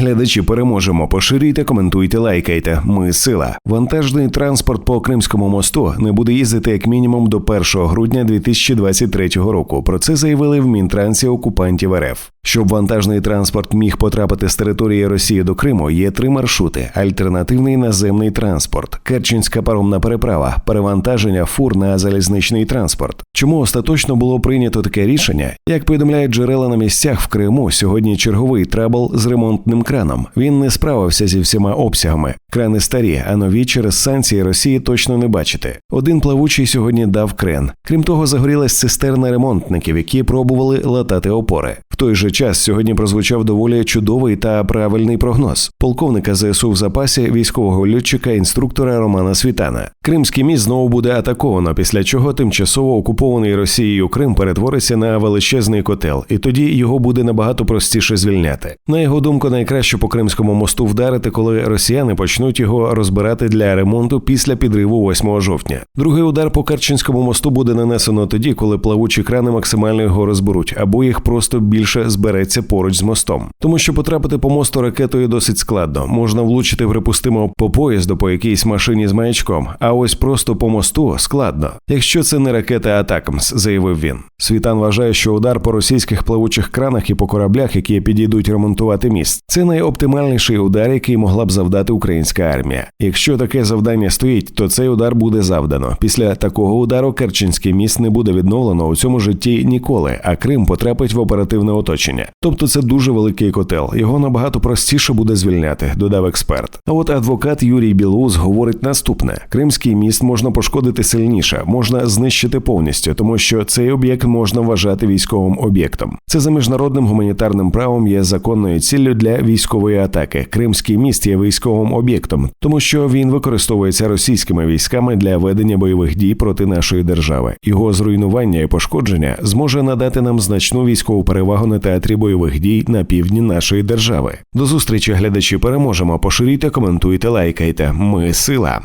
Глядачі переможемо. Поширюйте, коментуйте, лайкайте. Ми сила. Вантажний транспорт по Кримському мосту не буде їздити як мінімум до 1 грудня 2023 року. Про це заявили в Мінтрансі окупантів РФ. Щоб вантажний транспорт міг потрапити з території Росії до Криму, є три маршрути: альтернативний наземний транспорт, Керченська паромна переправа, перевантаження фур на залізничний транспорт. Чому остаточно було прийнято таке рішення? Як повідомляють джерела на місцях в Криму, сьогодні черговий трабл з ремонтним краном. Він не справився зі всіма обсягами. Крани старі, а нові через санкції Росії точно не бачити. Один плавучий сьогодні дав крен. Крім того, загорілась цистерна ремонтників, які пробували латати опори. Той же час сьогодні прозвучав доволі чудовий та правильний прогноз полковника ЗСУ в запасі військового льотчика інструктора Романа Світана. Кримський міст знову буде атаковано, після чого тимчасово окупований Росією Крим перетвориться на величезний котел, і тоді його буде набагато простіше звільняти. На його думку, найкраще по Кримському мосту вдарити, коли росіяни почнуть його розбирати для ремонту після підриву 8 жовтня. Другий удар по Керченському мосту буде нанесено тоді, коли плавучі крани максимально його розберуть, або їх просто більше збереться поруч з мостом. Тому що потрапити по мосту ракетою досить складно. Можна влучити, припустимо, по поїзду по якійсь машині з маячком, а ось просто по мосту складно. Якщо це не ракета Атакамс, заявив він. Світан вважає, що удар по російських плавучих кранах і по кораблях, які підійдуть ремонтувати міст, це найоптимальніший удар, який могла б завдати українська армія. Якщо таке завдання стоїть, то цей удар буде завдано. Після такого удару Керченський міст не буде відновлено у цьому житті ніколи, а Крим потрапить в оперативне оточення. Тобто це дуже великий котел. Його набагато простіше буде звільняти, додав експерт. А от адвокат Юрій Білоус говорить наступне: Кримський міст можна пошкодити сильніше, можна знищити повністю, тому що цей об'єкт можна вважати військовим об'єктом. Це за міжнародним гуманітарним правом є законною ціллю для військової атаки. Кримський міст є військовим об'єктом, тому що він використовується російськими військами для ведення бойових дій проти нашої держави. Його зруйнування і пошкодження зможе надати нам значну військову перевагу на театрі бойових дій на півдні нашої держави. До зустрічі глядачі переможемо. Поширюйте, коментуйте, лайкайте. Ми сила.